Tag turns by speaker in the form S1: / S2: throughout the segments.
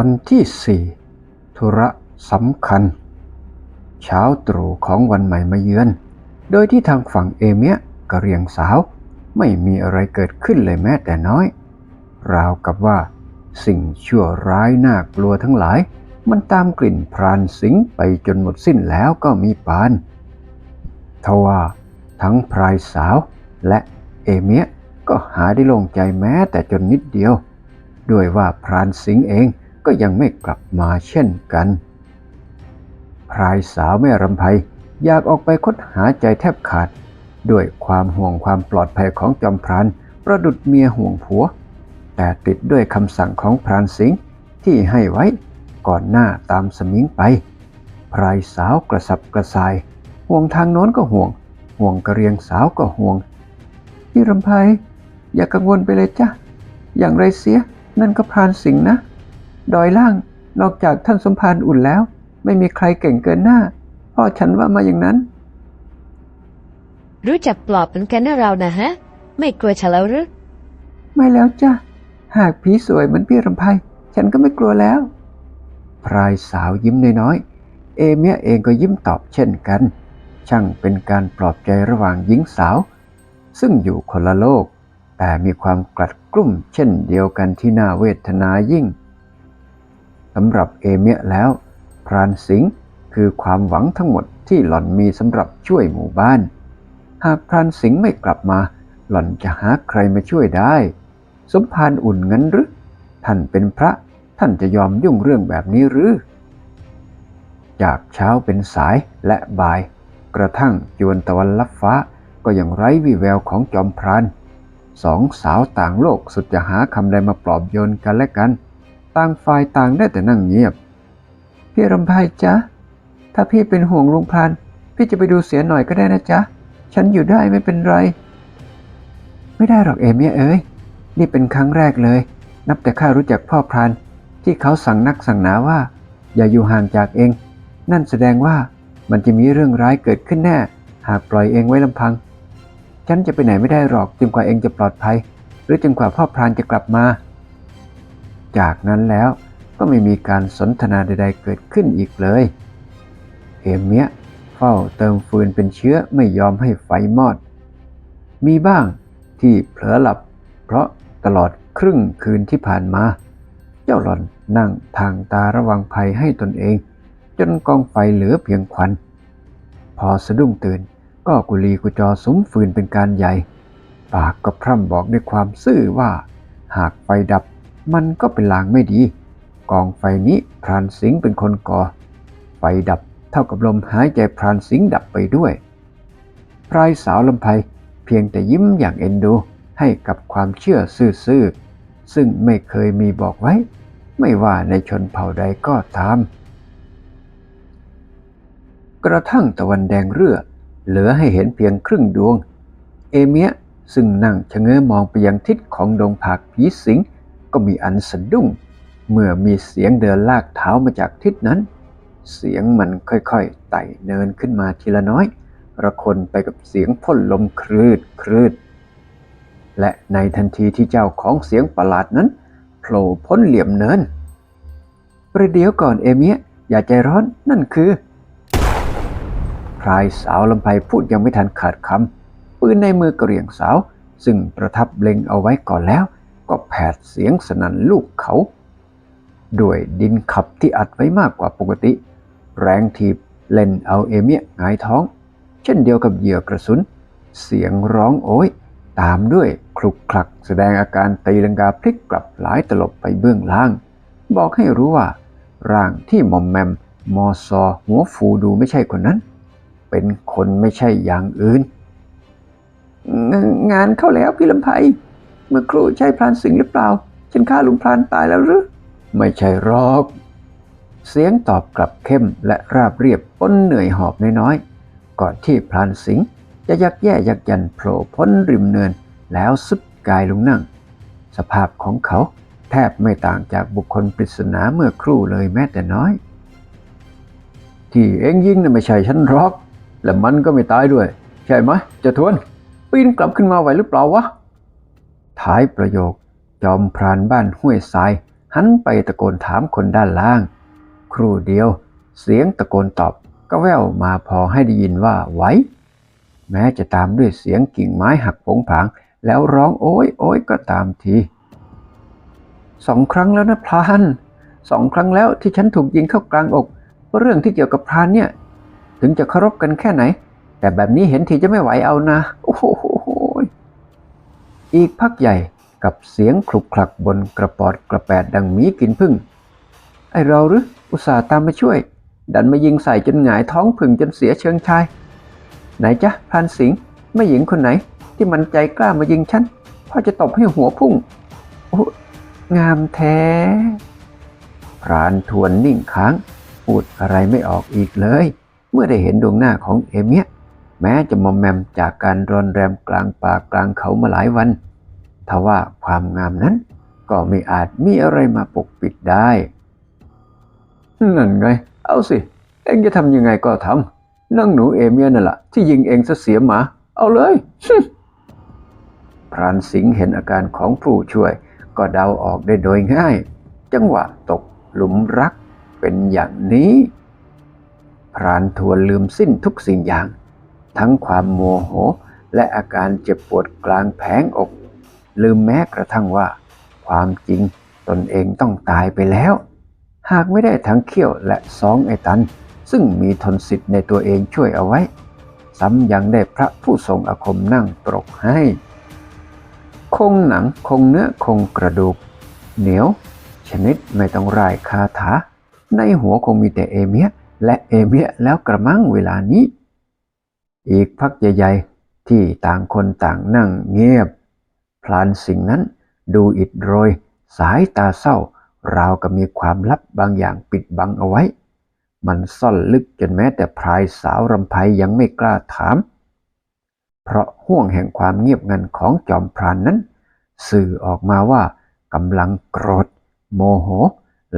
S1: อนที่สี่ธุระสำคัญ เช้าตรู่ของวันใหม่มาเยือน โดยที่ทางฝั่งเอเมียกะเรียงสาว ไม่มีอะไรเกิดขึ้นเลยแม้แต่น้อย ราวกับว่า สิ่งชั่วร้ายน่ากลัวทั้งหลาย มันตามกลิ่นพรานสิงไปจนหมดสิ้นแล้วก็มีปานทว่าทั้งพรายสาวและเอเมียก็หาได้โลงใจแม้แต่จนนิดเดียว ด้วยว่าพรานสิงเอง ก็ยังไม่กลับมาเช่นกัน พรายสาวแม่รำไพอยากออกไปค้นหาใจแทบขาด ด้วยความห่วงความปลอดภัยของจอมพรานประดุดเมียห่วงผัว แต่ติดด้วยคำสั่งของพรานสิงห์ที่ให้ไว้ก่อนหน้าตามสมิงไป พรายสาวกระสับกระส่าย ห่วงทางโน้นก็ห่วง ห่วงกระเรียงสาวก็ห่วง พี่รำไพอย่ากังวลไปเลยจ้ะ อย่างไรเสียนั่นก็พรานสิงห์นะ ดอยล่างนอกจากท่านสมภารอุ่นแล้ว ไม่มีใครเก่งเกินหน้า พ่อฉันว่ามาอย่างนั้น
S2: รู้จักปลอบเป็นกันนะเรานะฮะ ไม่กลัวฉันแล้วหรือ
S1: ไม่แล้วจ้ะ หากผีสวยเหมือนพี่รำไพฉันก็ไม่กลัวแล้ว พรายสาวยิ้มน้อยๆ เอเมียเองก็ยิ้มตอบเช่นกัน ช่างเป็นการปลอบใจระหว่างหญิงสาว ซึ่งอยู่คนละโลก แต่มีความกลัดกลุ้มเช่นเดียวกันที่น่าเวทนายิ่ง สำหรับเอเมียแล้ว พรานสิงห์คือความหวังทั้งหมดที่หล่อนมีสำหรับช่วยหมู่บ้าน หากพรานสิงห์ไม่กลับมา หล่อนจะหาใครมาช่วยได้ สมภารอุ่นงั้นหรือ ท่านเป็นพระท่านจะยอมยุ่งเรื่องแบบนี้หรือ จากเช้าเป็นสายและบ่าย กระทั่งจวนตะวันลับฟ้าก็ยังไร้วี่แววของจอมพรานสองสาวต่างโลกสุดจะหาคำใดมาปลอบโยนกันและกัน ต่างฝ่ายต่างได้แต่นั่งเงียบ พี่รำไพจ๊ะ ถ้าพี่เป็นห่วงลุงพานพี่จะไปดูเสียหน่อยก็ได้นะจ๊ะ ฉันอยู่ได้ไม่เป็นไร ไม่ได้หรอกเอเมียเอ้ย นี่เป็นครั้งแรกเลย นับแต่ข้ารู้จักพ่อพรานที่เขาสั่งนักสั่งหนาว่า อย่าอยู่ห่างจากเอง นั่นแสดงว่ามันจะมีเรื่องร้ายเกิดขึ้นแน่ หากปล่อยเองไว้ลำพัง ฉันจะไปไหนไม่ได้หรอกจนกว่าเองจะปลอดภัย หรือจนกว่าพ่อพรานจะกลับมา จากนั้นแล้วก็ไม่มีการสนทนาใดๆเกิดขึ้นอีกเลยเอเมียเฝ้าเติมฟืนเป็นเชื้อไม่ยอมให้ไฟมอด มีบ้างที่เผลอหลับ เพราะตลอดครึ่งคืนที่ผ่านมา เจ้าหล่อนนั่งทางตาระวังภัยให้ตนเอง จนกองไฟเหลือเพียงควัน พอสะดุ้งตื่นก็กุลีกุจอสมฟืนเป็นการใหญ่ ปากก็พร่ำบอกด้วยความซื่อว่า หากไฟดับ มันก็เป็นลางไม่ดี กองไฟนี้พรานสิงห์เป็นคนก่อ ไฟดับเท่ากับลมหายใจพรานสิงห์ดับไปด้วยพรายสาวลำไพเพียงแต่ยิ้มอย่างเอ็นดูให้กับความเชื่อซื่อๆ ซึ่งไม่เคยมีบอกไว้ ไม่ว่าในชนเผ่าใดก็ตาม กระทั่งตะวันแดงเรือเหลือให้เห็นเพียงครึ่งดวง เอเมียซึ่งนั่งชะเง้อมองไปยังทิศของดงผากผีสิง ก็มีอันสะดุ้ง เมื่อมีเสียงเดินลากเท้ามาจากทิศนั้น เสียงมันค่อยๆไต่เนินขึ้นมาทีละน้อย ระคนไปกับเสียงพ่นลมครืดครืดและในทันทีที่เจ้าของเสียงประหลาดนั้นโผล่พ้นเหลี่ยมเนิน ประเดี๋ยวก่อนเอเมียอย่าใจร้อนนั่นคือ พรายสาวลำไพพูดยังไม่ทันขาดคำปืนในมือกระเรียงสาว ซึ่งประทับเล็งเอาไว้ก่อนแล้ว ก็แผดเสียงสนั่นลูกเขา ด้วยดินขับที่อัดไว้มากกว่าปกติ แรงถีบเล่นเอาเอเมียหงายท้อง เช่นเดียวกับเหยื่อกระสุน เสียงร้องโอยตามด้วยคลุกคลักแสดงอาการตีลังกาพลิกกลับหลายตลบไปเบื้องล่าง บอกให้รู้ว่า ร่างที่มอมแมม มอซอหัวฟูดูไม่ใช่คนนั้น เป็นคนไม่ใช่อย่างอื่นงงานเข้าแล้วพี่ลำไพ เมื่อครูใช่พรานสิงห์หรือเปล่า ฉันฆ่าลุงพรานตายแล้วหรือ ไม่ใช่หรอก เสียงตอบกลับเข้มและราบเรียบป้นเหนื่อยหอบน้อยๆ ก่อนที่พรานสิงห์จะยักแย่ยักยันโผล่พ้นริมเนิน แล้วสุดกายลงนั่ง สภาพของเขาแทบไม่ต่างจากบุคคลปริศนาเมื่อครู่เลยแม้แต่น้อย ที่เอ็งยิงน่ะไม่ใช่ฉันรอก และมันก็ไม่ตายด้วย ใช่ไหมเจะทวนปีนกลับขึ้นมาไหวหรือเปล่าวะ ท้ายประโยค จอมพรานบ้านห้วยทราย หันไปตะโกนถามคนด้านล่าง ครู่เดียว เสียงตะโกนตอบก็แว่วมาพอให้ได้ยินว่าไหวแม้จะตามด้วยเสียงกิ่งไม้หักผงผาง แล้วร้องโอ้ยโอ้ยก็ตามทีสองครั้งแล้วนะพรานสองครั้งแล้วที่ฉันถูกยิงเข้ากลางอกเรื่องที่เกี่ยวกับพรานเนี่ย ถึงจะเคารพกันแค่ไหน แต่แบบนี้เห็นทีจะไม่ไหวเอานะ โอ้โห อีกพักใหญ่กับเสียงคลุกคลักบนกระปอดกระแปดดังหมีกินพึ่ง ไอเราหรืออุตส่าห์ตามมาช่วย ดันมายิงใส่จนหงายท้องผึ่งจนเสียเชิงชาย ไหนจ๊ะพานสิงห์แม่หญิงคนไหน ที่มันใจกล้ามายิงฉันพ่อจะตบให้หัวพุ่ง โอ้งามแท้พรานทวนนิ่งค้าง พูดอะไรไม่ออกอีกเลย เมื่อได้เห็นดวงหน้าของเอเมีย แม้จะมอมแมมจากการรอนแรมกลางป่ากลางเขามาหลายวันทว่าความงามนั้นก็ไม่อาจมีอะไรมาปกปิดได้ นั่นไง เอาสิ เอ็งจะทำยังไงก็ทำนั่งหนูเอเมียนั่นแหละที่ยิงเองซะเสียหมา เอาเลยพรานสิงห์เห็นอาการของผู้ช่วย ก็เดาออกได้โดยง่าย จังหวะตกหลุมรักเป็นอย่างนี้ พรานทวนลืมสิ้นทุกสิ่งอย่าง ทั้งความโมโห และอาการเจ็บปวดกลางแผงอก ลืมแม้กระทั่งว่า ความจริงตนเองต้องตายไปแล้ว หากไม่ได้ทั้งเขี้ยวและสองไอตัน ซึ่งมีทนสิทธิ์ในตัวเองช่วยเอาไว้ ซ้ำยังได้พระผู้ทรงอาคมนั่งปรกให้ คงหนังคงเนื้อคงกระดูก เหนียว ชนิดไม่ต้องรายคาถา ในหัวคงมีแต่เอเมียและเอเมียแล้วกระมังเวลานี้ อีกพักใหญ่ๆ ที่ต่างคนต่างนั่งเงียบ พลานสิ่งนั้นดูอิดโรย สายตาเศร้าราวกับมีความลับบางอย่างปิดบังเอาไว้ มันซ่อนลึกจนแม้แต่พรายสาวรำไพยังไม่กล้าถาม เพราะห่วงแห่งความเงียบงันของจอมพรานนั้น สื่อออกมาว่ากำลังโกรธ โมโห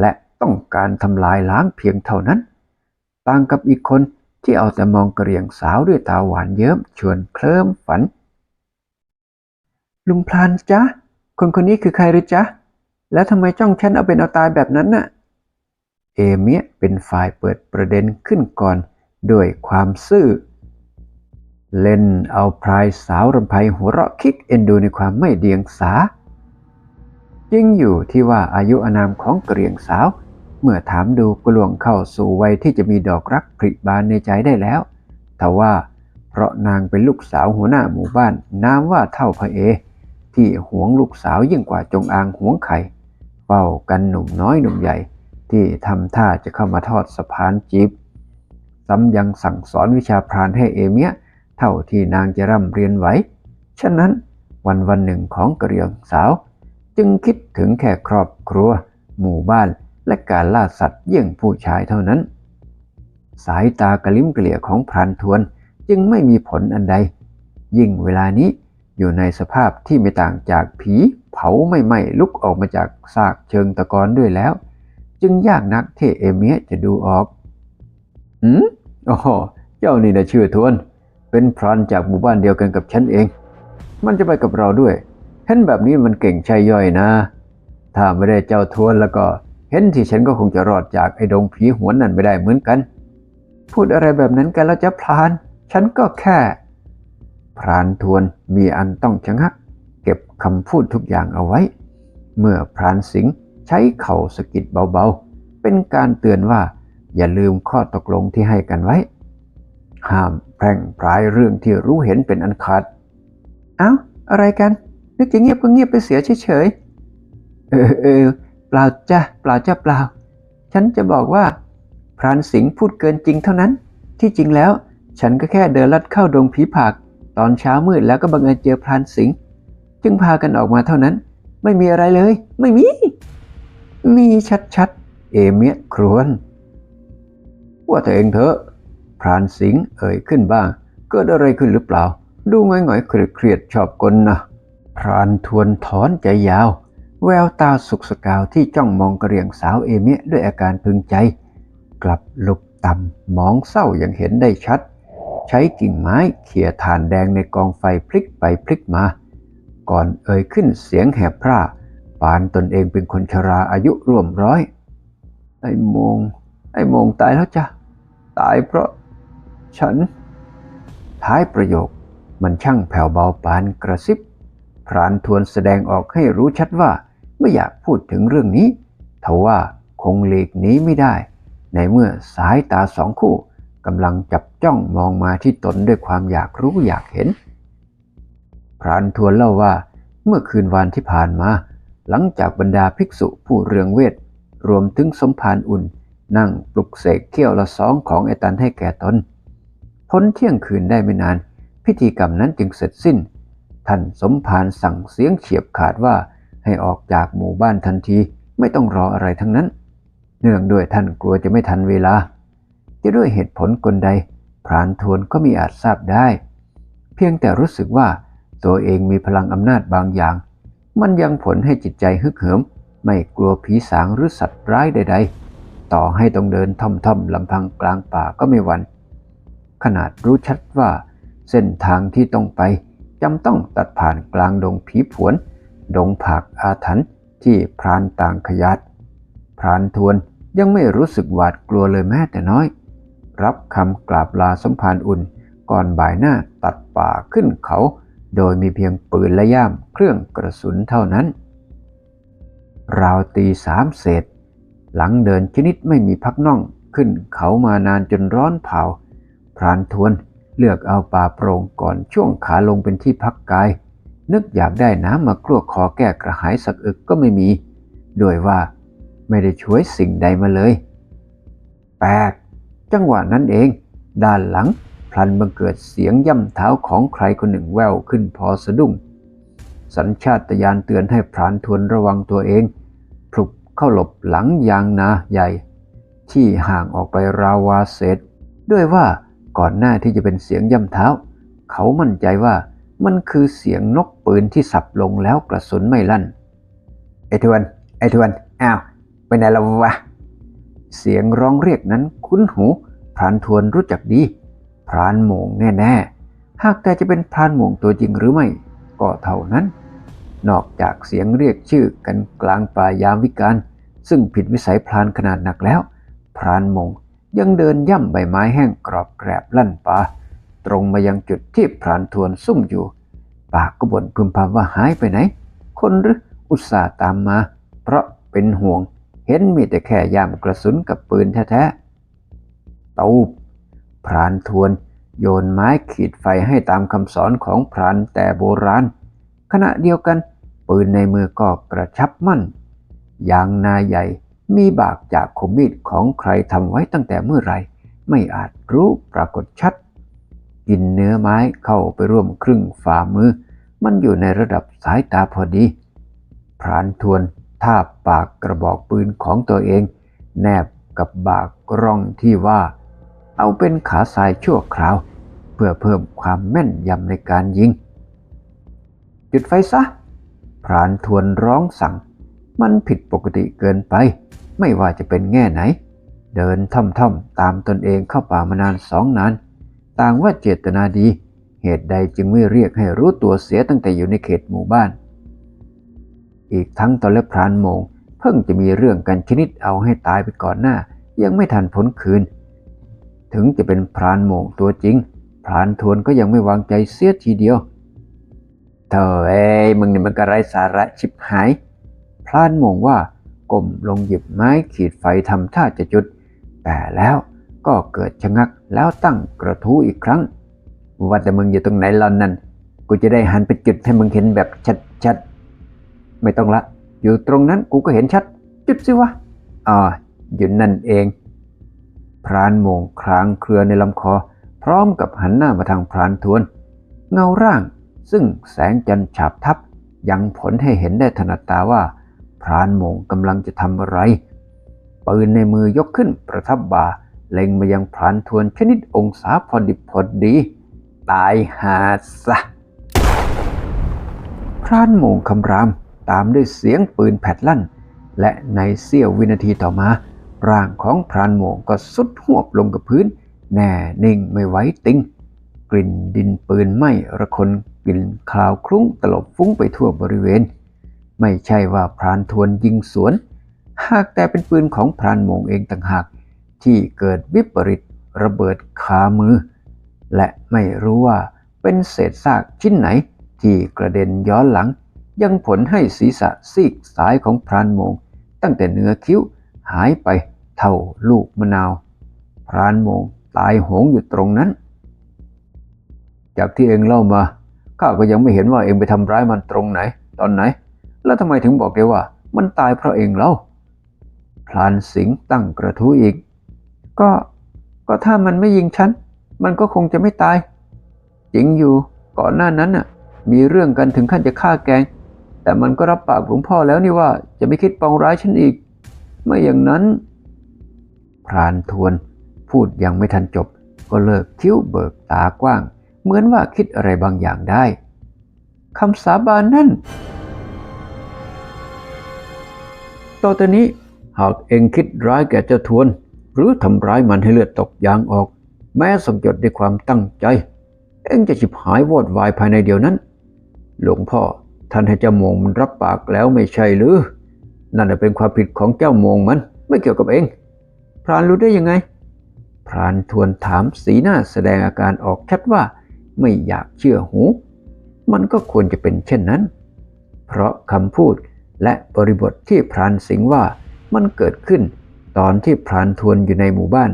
S1: และต้องการทำลายล้างเพียงเท่านั้น ต่างกับอีกคน ที่เอาแต่มองกระเรียงสาวด้วยตาหวานเยิ้มชวนเคลิ้มฝัน ลุงพลานจ๊ะ คนคนนี้คือใครหรือจ๊ะ แล้วทำไมจ้องฉันเอาเป็นเอาตายแบบนั้นน่ะ เอเมียเป็นฝ่ายเปิดประเด็นขึ้นก่อนด้วยความซื่อ เล่นเอาพรายสาวรำไพหัวเราะคิกเอ็นดูในความไม่เดียงสาจริงอยู่ที่ว่าอายุอนามของกระเหรี่ยงสาว เมื่อถามดูกลวงเข้าสู่วัยที่จะมีดอกรักผลิบานในใจได้แล้วแต่ว่าเพราะนางเป็นลูกสาวหัวหน้าหมู่บ้านนามว่าเท่าพระเอ ที่หวงลูกสาวยิ่งกว่าจงอางหวงไข่เฝ้ากันหนุ่มน้อยหนุ่มใหญ่ ที่ทำท่าจะเข้ามาทอดสะพานจีบซ้ำยังสั่งสอนวิชาพรานให้เอเมียเท่าที่นางจะร่ำเรียนไหวฉะนั้นวันวันหนึ่งของกระเรียงสาว จึงคิดถึงแค่ครอบครัว หมู่บ้าน และการล่าสัตว์เยี่ยงผู้ชายเท่านั้น สายตากระลิ้มเกลี่ยของพรานทวนจึงไม่มีผลอันใด ยิ่งเวลานี้อยู่ในสภาพที่ไม่ต่างจากผีเผาไม่ไหม้ลุกออกมาจากซากเชิงตะกอนด้วยแล้ว จึงยากนักที่เอเมียจะดูออกหืมอ๋อเจ้านี่นะชื่อทวน เป็นพรานจากหมู่บ้านเดียวกันกับฉันเอง มันจะไปกับเราด้วยเห็นแบบนี้มันเก่งชัยย่อยนะ ถ้าไม่ได้เจ้าทวนแล้วก็ เห็นที่ฉันก็คงจะรอดจากไอ้ดงผีหวนนั่นไม่ได้เหมือนกัน พูดอะไรแบบนั้นกันแล้วจะพลาน ฉันก็แค่ พรานทวนมีอันต้องชะงัก เก็บคำพูดทุกอย่างเอาไว้ เมื่อพรานสิงห์ใช้เข่าสะกิดเบาๆ เป็นการเตือนว่า อย่าลืมข้อตกลงที่ให้กันไว้ ห้ามแพร่งพรายเรื่องที่รู้เห็นเป็นอันขาด เอ้า อะไรกัน นึกจะเงียบก็เงียบไปเสียเฉยๆเออเออ เปล่าจ้ะเปล่าจ้ะเปล่า ฉันจะบอกว่า พรานสิงห์พูดเกินจริงเท่านั้น ที่จริงแล้ว ฉันก็แค่เดินลัดเข้าดงผีผากตอนเช้ามืดแล้วก็บังเอิญเจอพรานสิงห์จึงพากันออกมาเท่านั้น ไม่มีอะไรเลย ไม่มี มีชัดๆ เอเมียครวน ว่าแต่เองเถอะ พรานสิงห์เอ่ยขึ้นบ้าง เกิดอะไรขึ้นหรือเปล่า ดูง่อยๆเครียดๆชอบกลนะพรานทวนถอนใจยาว แววตาสุกสกาวที่จ้องมองกระเรียงสาวเอเมียด้วยอาการพึงใจ กลับหลบต่ำมองเศร้าอย่างเห็นได้ชัด ใช้กิ่งไม้เขี่ยถ่านแดงในกองไฟพลิกไปพลิกมา ก่อนเอ่ยขึ้นเสียงแหบพร่าปานตนเองเป็นคนชราอายุร่วมร้อย ไอ้มง ไอ้มงตายแล้วจ้ะ ตายเพราะ ฉัน ท้ายประโยคมันช่างแผ่วเบาปานกระซิบพรานทวนแสดงออกให้รู้ชัดว่า ไม่อยากพูดถึงเรื่องนี้ทว่าคงหลีกหนีไม่ได้ ในเมื่อสายตาสองคู่กำลังจับจ้องมองมาที่ตนด้วยความอยากรู้อยากเห็น พรานทวนเล่าว่าเมื่อคืนวานที่ผ่านมา หลังจากบรรดาภิกษุผู้เรืองเวท รวมถึงสมภารอุ่น นั่งปลุกเสกเขี้ยวละสองของไอตันให้แก่ตนพ้นเที่ยงคืนได้ไม่นาน พิธีกรรมนั้นจึงเสร็จสิ้น ท่านสมภารสั่งเสียงเฉียบขาดว่า ให้ออกจากหมู่บ้านทันทีไม่ต้องรออะไรทั้งนั้น เนื่องด้วยท่านกลัวจะไม่ทันเวลา จะด้วยเหตุผลกลใดพรานทวนก็มีอาจทราบได้ เพียงแต่รู้สึกว่าตัวเองมีพลังอำนาจบางอย่าง มันยังผลให้จิตใจฮึกเหิม ไม่กลัวผีสางหรือสัตว์ร้ายใด ๆ ต่อให้ต้องเดินท่อมๆลำพังกลางป่าก็ไม่หวัน่นขนาดรู้ชัดว่า เส้นทางที่ต้องไปจำต้องตัดผ่านกลางดงผีผวน ดงผักอาถรรพ์ที่พรานต่างขยัดพรานทวนยังไม่รู้สึกหวาดกลัวเลยแม้แต่น้อย รับคำกราบลาสมภารอุ่น ก่อนบ่ายหน้าตัดป่าขึ้นเขา โดยมีเพียงปืนและย่ามเครื่องกระสุนเท่านั้น ราวตีสามเศษ หลังเดินชนิดไม่มีพักน่องขึ้นเขามานานจนร้อนเผา พรานทวนเลือกเอาป่าโปร่งก่อนช่วงขาลงเป็นที่พักกาย นึกอยากได้น้ำมากลัวคอแก้กระหายสักอึกก็ไม่มีด้วยว่าไม่ได้ช่วยสิ่งใดมาเลยแปลกจังหวะนั้นเอง ด้านหลังพลันบังเกิดเสียงย่ำเท้าของใครคนหนึ่งแววขึ้นพอสะดุ้ง สัญชาตญาณเตือนให้พรานทวนระวังตัวเองพลุกเข้าหลบหลังยางนาใหญ่ ที่ห่างออกไปราวาเศษด้วยว่าก่อนหน้าที่จะเป็นเสียงย่ำเท้า เขามั่นใจว่า มันคือเสียงนกปืนที่สับลงแล้วกระสุนไม่ลั่น ไอ้ทวน ไอ้ทวน อ้าว ไปไหนล้ววะ เสียงร้องเรียกนั้นคุ้นหู พรานทวนรู้จักดี พรานโมงแน่ๆ หากแต่จะเป็นพรานโมงตัวจริงหรือไม่ ก็เท่านั้น นอกจากเสียงเรียกชื่อกันกลางป่ายามวิกาลซึ่งผิดวิสัยพรานขนาดหนักแล้ว พรานมงยังเดินย่ำใบไม้แห้งกรอบแกรบลั่นป่า ตรงมายังจุดที่พรานทวนซุ่มอยู่ ปากก็บ่นพึมพำว่าหายไปไหน คนหรืออุตส่าห์ตามมา เพราะเป็นห่วง เห็นมีแต่แค่ยามกระสุนกับปืนแท้ๆตูบพรานทวน โยนไม้ขีดไฟให้ตามคำสอนของพรานแต่โบราณ ขณะเดียวกัน ปืนในมือก็กระชับมั่นยางนาใหญ่มีบากจากคมมีดของใครทำไว้ตั้งแต่เมื่อไร ไม่อาจรู้ปรากฏชัด กินเนื้อไม้เข้าไปร่วมครึ่งฝ่ามือ มันอยู่ในระดับสายตาพอดี พรานทวนท่าปากกระบอกปืนของตัวเอง แนบกับบากร่องที่ว่า เอาเป็นขาทรายชั่วคราว เพื่อเพิ่มความแม่นยำในการยิง จุดไฟซะ พรานทวนร้องสั่ง มันผิดปกติเกินไป ไม่ว่าจะเป็นแง่ไหน เดินท่อมๆตามตนเองเข้าป่ามานานสองนาน ต่างว่าเจตนาดี เหตุใดจึงไม่เรียกให้รู้ตัวเสียตั้งแต่อยู่ในเขตหมู่บ้าน อีกทั้งตอนและพรานโมง เพิ่งจะมีเรื่องกันชนิดเอาให้ตายไปก่อนหน้า ยังไม่ทันพ้นคืน ถึงจะเป็นพรานโมงตัวจริง พรานทวนก็ยังไม่วางใจเสียทีเดียวเธอเอ้ยมึงนี่มันกระไรสาระชิบหาย พรานโมงว่าก้มลงหยิบไม้ขีดไฟทำท่าจะจุด แต่แล้ว ก็เกิดชะงักแล้วตั้งกระทู้อีกครั้ง ว่าแต่มึงอยู่ตรงไหนล่ะนั่นกูจะได้หันไปจุดให้มึงเห็นแบบชัดๆ ไม่ต้องละ อยู่ตรงนั้นกูก็เห็นชัด จุดสิวะอ่าอยู่นั่นเอง พรานโมงครางเครือในลำคอ พร้อมกับหันหน้ามาทางพรานทวน เงาร่าง ซึ่งแสงจันทร์ฉาบทับ ยังผลให้เห็นได้ถนัดตาว่า พรานโมงกำลังจะทำอะไร ปืนในมือยกขึ้นประทับบ่า เล็งมายังพรานทวนชนิดองศาพอดิบพอดี ตายหาซะ พรานโมงคำรามตามด้วยเสียงปืนแผดลั่น และในเสี้ยววินาทีต่อมา ร่างของพรานโมงก็สุดหวบลงกับพื้น แน่นิ่งไม่ไหวติงกลิ่นดินปืนไหม้ระคนกลิ่นคลาวคลุ้งตลบฟุ้งไปทั่วบริเวณ ไม่ใช่ว่าพรานทวนยิงสวน หากแต่เป็นปืนของพรานโมงเองต่างหาก ที่เกิดวิปริตระเบิดคามือ และไม่รู้ว่าเป็นเศษซากชิ้นไหนที่กระเด็นย้อนหลัง ยังผลให้ศีรษะซีกซ้ายของพรานโมง ตั้งแต่เนื้อคิ้วหายไปเท่าลูกมะนาว พรานโมงตายโหงอยู่ตรงนั้น จากที่เองเล่ามาข้าก็ยังไม่เห็นว่าเองไปทำร้ายมันตรงไหน ตอนไหน แล้วทำไมถึงบอกได้ว่า มันตายเพราะเองเล่าพลานสิงตั้งกระทู้อีก ก็ก็ถ้ามันไม่ยิงฉัน มันก็คงจะไม่ตาย จริงอยู่ก่อนหน้านั้นน่ะ มีเรื่องกันถึงขั้นจะฆ่าแกง แต่มันก็รับปากหลวงพ่อแล้วนี่ว่าจะไม่คิดปองร้ายฉันอีก ไม่อย่างนั้นพรานทวนพูดยังไม่ทันจบ ก็เลิกคิ้วเบิกตากว้าง เหมือนว่าคิดอะไรบางอย่างได้คำสาบานนั่นต่อตอนนี้หากเองคิดร้ายแก่เจ้าทวน หรือทำร้ายมันให้เลือดตกยางออก แม้สมยดด้วยความตั้งใจ เองจะฉิบหายวอดวายภายในเดียวนั้น หลวงพ่อท่านให้เจ้าโมงมันรับปากแล้วไม่ใช่หรือ นั่นเป็นความผิดของเจ้าโมงมันไม่เกี่ยวกับเอง พรานรู้ได้ยังไง พรานทวนถามสีหน้าแสดงอาการออกชัดว่าไม่อยากเชื่อหู มันก็ควรจะเป็นเช่นนั้น เพราะคำพูดและบริบทที่พรานสิงว่ามันเกิดขึ้น ตอนที่พรานทวนอยู่ในหมู่บ้าน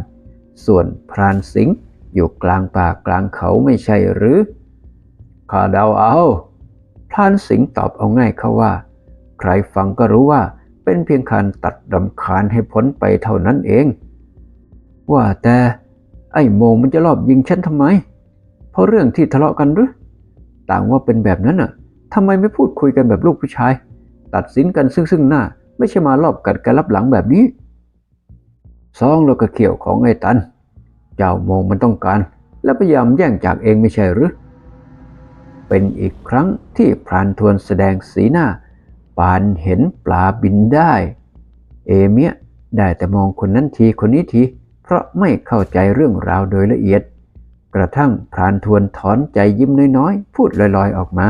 S1: ส่วนพรานสิงห์อยู่กลางป่ากลางเขาไม่ใช่หรือข้าเดาเอา พรานสิงห์ตอบเอาง่ายเข้าว่า ใครฟังก็รู้ว่าเป็นเพียงการตัดรำคาญให้พ้นไปเท่านั้นเอง ว่าแต่ ไอ้โมงมันจะรอบยิงฉันทำไม เพราะเรื่องที่ทะเลาะกันหรือ ต่างว่าเป็นแบบนั้นน่ะทำไมไม่พูดคุยกันแบบลูกผู้ชาย ตัดสินกันซึ่งซึ่งหน้า ไม่ใช่มารอบกัดกันรับหลังแบบนี้ ซองแล้วก็เขี่ยวของไอ้ตัน เจ้าโมงมันต้องการ และพยายามแย่งจากเองไม่ใช่หรือ เป็นอีกครั้งที่พรานทวนแสดงสีหน้า ปานเห็นปลาบินได้ เอเมียได้แต่มองคนนั้นทีคนนี้ที เพราะไม่เข้าใจเรื่องราวโดยละเอียด กระทั่งพรานทวนถอนใจยิ้มน้อยๆ พูดลอยๆออกมา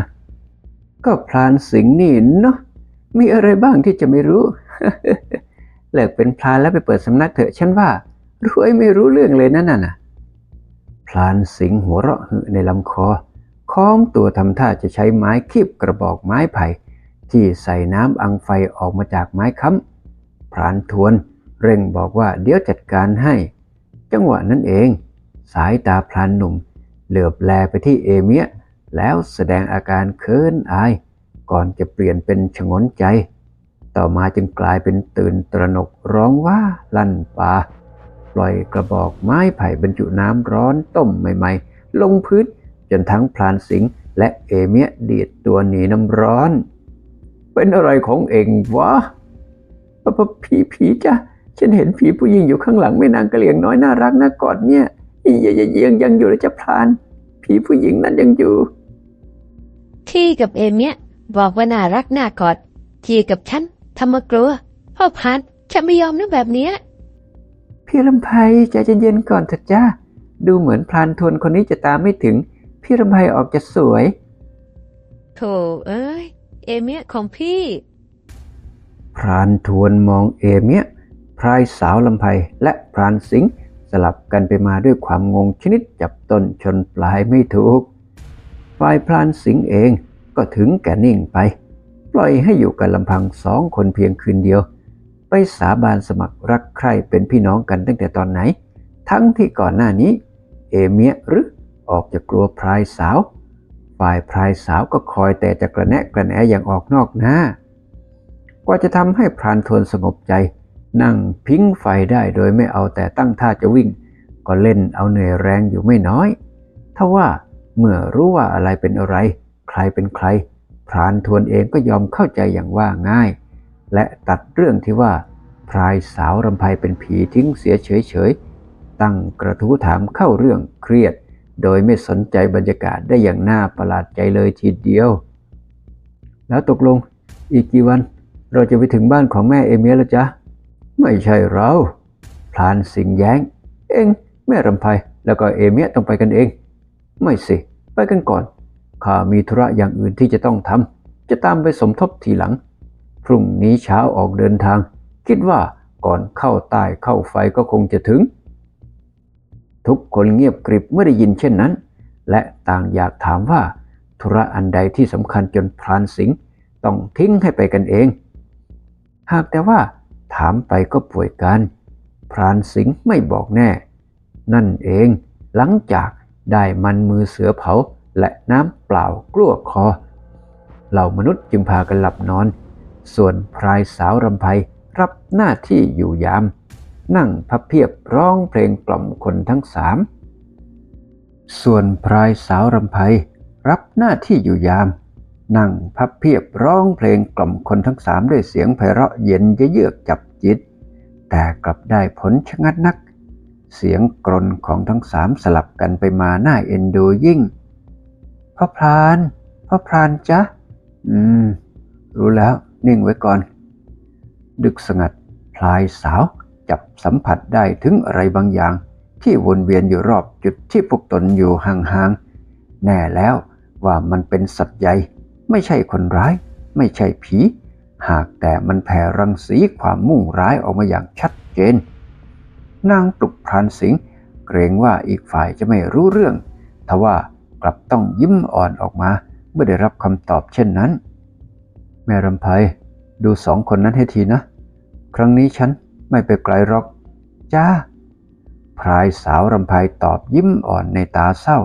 S1: ก็พรานสิงห์นี่เนาะมีอะไรบ้างที่จะไม่รู้ เลิกเป็นพรานแล้วไปเปิดสำนักเถอะฉันว่ารวยไม่รู้เรื่องเลยนั่นน่ะพรานสิงหัวเราะหึในลำคอ ค้อมตัวทำท่าจะใช้ไม้คีบกระบอกไม้ไผ่ที่ใส่น้ำอังไฟออกมาจากไม้ค้ำพรานทวนเร่งบอกว่าเดี๋ยวจัดการให้ จังหวะนั้นเอง สายตาพรานหนุ่ม เหลือบแลไปที่เอเมียแล้วแสดงอาการเคินอาย ก่อนจะเปลี่ยนเป็นชงนใจ ต่อมาจึงกลายเป็นตื่นตระหนกร้องว่าลั่นป่าปล่อยกระบอกไม้ไผ่บรรจุน้ำร้อนต้มใหม่ๆ ลงพื้นจนทั้งพลานสิงห์และเอเมียดีดตัวหนีน้ำร้อน เป็นอะไรของเองวะปะปะผีผีจ้ะฉันเห็นผีผู้หญิงอยู่ข้างหลังแม่นางกระเหลี่ยงน้อยน่ารักน่ากอดเนี่ยยังยังยังยังอยู่แล้วจะพลาน ผีผู้หญิงนั้นยังอยู่
S2: ที่กับเอเมียบอกว่าน่ารักน่ากอดที่กับฉัน ทำมากลัว พ่อพันฉันไม่ยอมนะแบบเนี้ย
S1: พี่ลำไพใจเย็นๆก่อนเถอะจ้าดูเหมือนพลานทวนคนนี้จะตามไม่ถึง พี่ลำไพออกจะสวย
S2: โถเอ้ย เอเมียของพี่
S1: พรานทวนมองเอเมียพรายสาวลำไพและพรานสิงห์สลับกันไปมาด้วยความงงชนิดจับต้นชนปลายไม่ถูก ฝ่ายพรานสิงห์เองก็ถึงแก่นิ่งไป ปล่อยให้อยู่กันลำพังสองคนเพียงคืนเดียว ไปสาบานสมัครรักใคร่เป็นพี่น้องกันตั้งแต่ตอนไหน ทั้งที่ก่อนหน้านี้ เอเมียหรือออกจะกลัวพรายสาว ฝ่ายพรายสาวก็คอยแต่จะกระแนะกระแหนอย่างออกนอกหน้ากว่าจะทำให้พรานทวนสงบใจ นั่งพิงไฟได้โดยไม่เอาแต่ตั้งท่าจะวิ่ง ก็เล่นเอาเหนื่อยแรงอยู่ไม่น้อยทว่าเมื่อรู้ว่าอะไรเป็นอะไร ใครเป็นใคร พรานทวนเองก็ยอมเข้าใจอย่างว่าง่าย และตัดเรื่องที่ว่าพรายสาวรำไพเป็นผีทิ้งเสียเฉยๆ ตั้งกระทู้ถามเข้าเรื่องเครียด โดยไม่สนใจบรรยากาศได้อย่างน่าประหลาดใจเลยทีเดียว แล้วตกลงอีกกี่วันเราจะไปถึงบ้านของแม่เอเมียแล้วจ๊ะ ไม่ใช่เราพลานสิงแย้ง เองแม่รำไพแล้วก็เอเมียต้องไปกันเอง ไม่สิ ไปกันก่อน ข้ามีธุระอย่างอื่นที่จะต้องทำจะตามไปสมทบทีหลัง พรุ่งนี้เช้าออกเดินทาง คิดว่าก่อนเข้าใต้เข้าไฟก็คงจะถึง ทุกคนเงียบกริบเมื่อได้ยินเช่นนั้น และต่างอยากถามว่า ธุระอันใดที่สำคัญจนพรานสิงห์ต้องทิ้งให้ไปกันเอง หากแต่ว่าถามไปก็ป่วยการพรานสิงห์ไม่บอกแน่ นั่นเองหลังจากได้มันมือเสือเผา และน้ำเปล่ากลั้วคอ เหล่ามนุษย์จึงพากันหลับนอน ส่วนพรายสาวรำไพรับหน้าที่อยู่ยาม นั่งพับเพียบร้องเพลงกล่อมคนทั้งสาม ส่วนพรายสาวรำไพรับหน้าที่อยู่ยาม นั่งพับเพียบร้องเพลงกล่อมคนทั้งสามด้วยเสียงไพเราะเย็นเยือกจับจิต แต่กลับได้ผลชะงัดนัก เสียงกรนของทั้งสามสลับกันไปมาหน้าเอ็นดูยิ่ง พ่อพรานพ่อพรานจ๊ะ อืม รู้แล้วนิ่งไว้ก่อน ดึกสงัดพลายสาวจับสัมผัสได้ถึงอะไรบางอย่าง ที่วนเวียนอยู่รอบจุดที่พวกตนอยู่ห่างๆ แน่แล้วว่ามันเป็นสัตว์ใหญ่ ไม่ใช่คนร้าย ไม่ใช่ผี หากแต่มันแผ่รังสีความมุ่งร้ายออกมาอย่างชัดเจน นางปลุกพรานสิงห์เกรงว่าอีกฝ่ายจะไม่รู้เรื่อง ทว่า กลับต้องยิ้มอ่อนออกมาเมื่อได้รับคำตอบเช่นนั้น แม่รำไพดูสองคนนั้นให้ทีนะ ครั้งนี้ฉันไม่ไปไกลหรอก จ้า พรายสาวรำไพตอบยิ้มอ่อนในตาเศร้า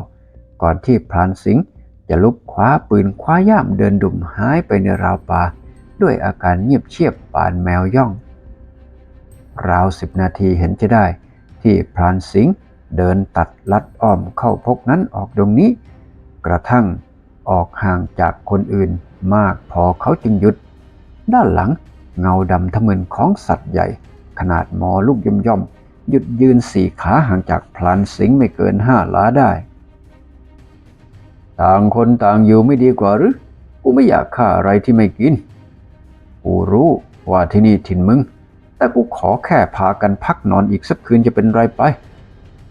S1: ก่อนที่พรานสิงห์จะลุกคว้าปืนคว้าย่ามเดินดุ่มหายไปในราวป่าด้วยอาการเงียบเชียบปานแมวย่อง ราวสิบนาทีเห็นจะได้ที่พรานสิงห์ เดินตัดลัดอ้อมเข้าพกนั้นออกตรงนี้ กระทั่งออกห่างจากคนอื่นมากพอเขาจึงหยุด ด้านหลังเงาดำทะมึนของสัตว์ใหญ่ ขนาดมอลูกย่อมย่อมหยุดยืนสี่ขาห่างจากพลานสิงไม่เกินห้าล้าได้ ต่างคนต่างอยู่ไม่ดีกว่าหรือ กูไม่อยากฆ่าอะไรที่ไม่กิน กูรู้ว่าที่นี่ถิ่นมึง แต่กูขอแค่พากันพักนอนอีกสักคืนจะเป็นไรไป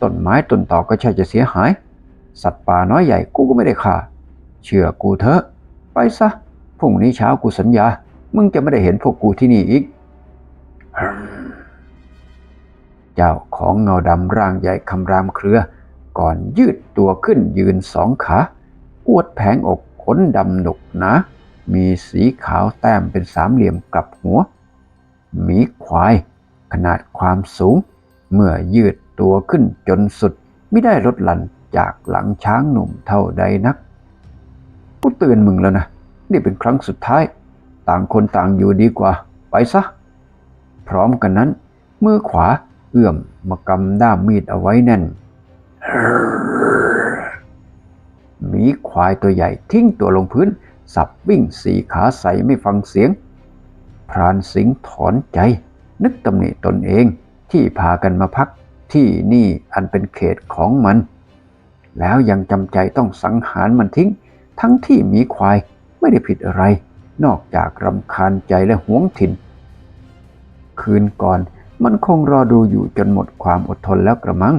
S1: ต้นไม้ต้นตอกก็ใช่จะเสียหาย สัตว์ป่าน้อยใหญ่กูก็ไม่ได้ฆ่า เชื่อกูเถอะ ไปซะพรุ่งนี้เช้ากูสัญญา มึงจะไม่ได้เห็นพวกกูที่นี่อีก เจ้าของเงาดำร่างใหญ่คำรามเครือ ก่อนยืดตัวขึ้นยืนสองขา อวดแผงอกขนดำหนกนามีสีขาวแต้มเป็นสามเหลี่ยมกลับหัว หมีควาย ขนาดความสูง เมื่อยืด ตัวขึ้นจนสุดไม่ได้ลดหลั่นจากหลังช้างหนุ่มเท่าใดนัก กูเตือนมึงแล้วนะ นี่เป็นครั้งสุดท้าย ต่างคนต่างอยู่ดีกว่า ไปซะ พร้อมกันนั้น มือขวาเอื้อมมากำด้ามมีดเอาไว้แน่นหมีควายตัวใหญ่ทิ้งตัวลงพื้น สับวิ่งสี่ขาใส่ไม่ฟังเสียง พรานสิงห์ถอนใจ นึกตำหนิตนเองที่พากันมาพัก ที่นี่อันเป็นเขตของมัน แล้วยังจำใจต้องสังหารมันทิ้ง ทั้งที่มีควายไม่ได้ผิดอะไร นอกจากรำคาญใจและหวงถิ่น คืนก่อนมันคงรอดูอยู่จนหมดความอดทนแล้วกระมัง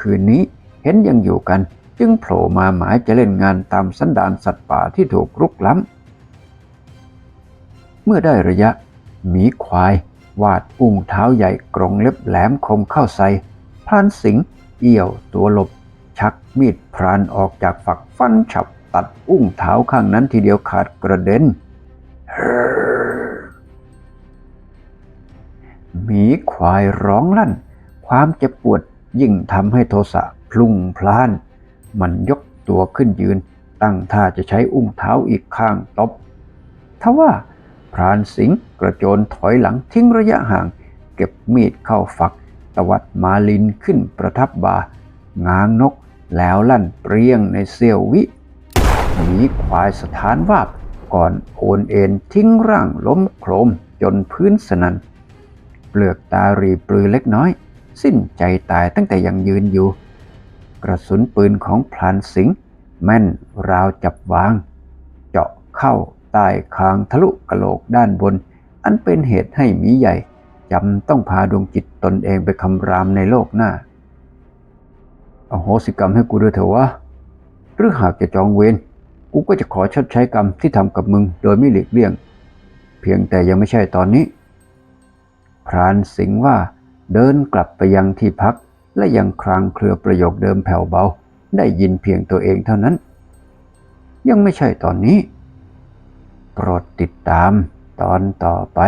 S1: คืนนี้เห็นยังอยู่กัน จึงโผล่มาหมายจะเล่นงานตามสันดานสัตว์ป่าที่ถูกรุกล้ำเมื่อได้ระยะหมีควาย วาดอุ้งเท้าใหญ่กรงเล็บแหลมคมเข้าใส่พรานสิงเอี่ยวตัวหลบ ชักมีดพรานออกจากฝักฟันฉับตัดอุ้งเท้าข้างนั้นทีเดียวขาดกระเด็นหมีควายร้องลั่น ความเจ็บปวดยิ่งทำให้โทสะพลุ่งพล่าน มันยกตัวขึ้นยืน ตั้งท่าจะใช้อุ้งเท้าอีกข้างตบทว่า พรานสิงห์กระโจนถอยหลังทิ้งระยะห่าง เก็บมีดเข้าฝัก ตวัดมาลินขึ้นประทับบาง้างนกแล้วลั่นเปรี้ยงในเสี้ยววิหมีควายสถานวาบก่อนโอนเอ็นทิ้งร่างล้มโครมจนพื้นสนันเปลือกตารีปลือเล็กน้อย สิ้นใจตายตั้งแต่ยังยืนอยู่ กระสุนปืนของพลานสิงห์แม่นราวจับวาง เจาะเข้า ใต้คางทะลุกระโหลกด้านบน อันเป็นเหตุให้มีใหญ่จำต้องพาดวงจิตตนเองไปคำรามในโลกหน้าอโหสิกรรมให้กูด้วยเถอะวะ หรือหากจะจองเวรกูก็จะขอชดใช้กรรมที่ทำกับมึงโดยไม่หลีกเลี่ยง เพียงแต่ยังไม่ใช่ตอนนี้ พรานสิงห์ว่าเดินกลับไปยังที่พัก และยังครางเครือประโยคเดิมแผ่วเบา ได้ยินเพียงตัวเองเท่านั้น ยังไม่ใช่ตอนนี้ โปรดติดตามตอนต่อไป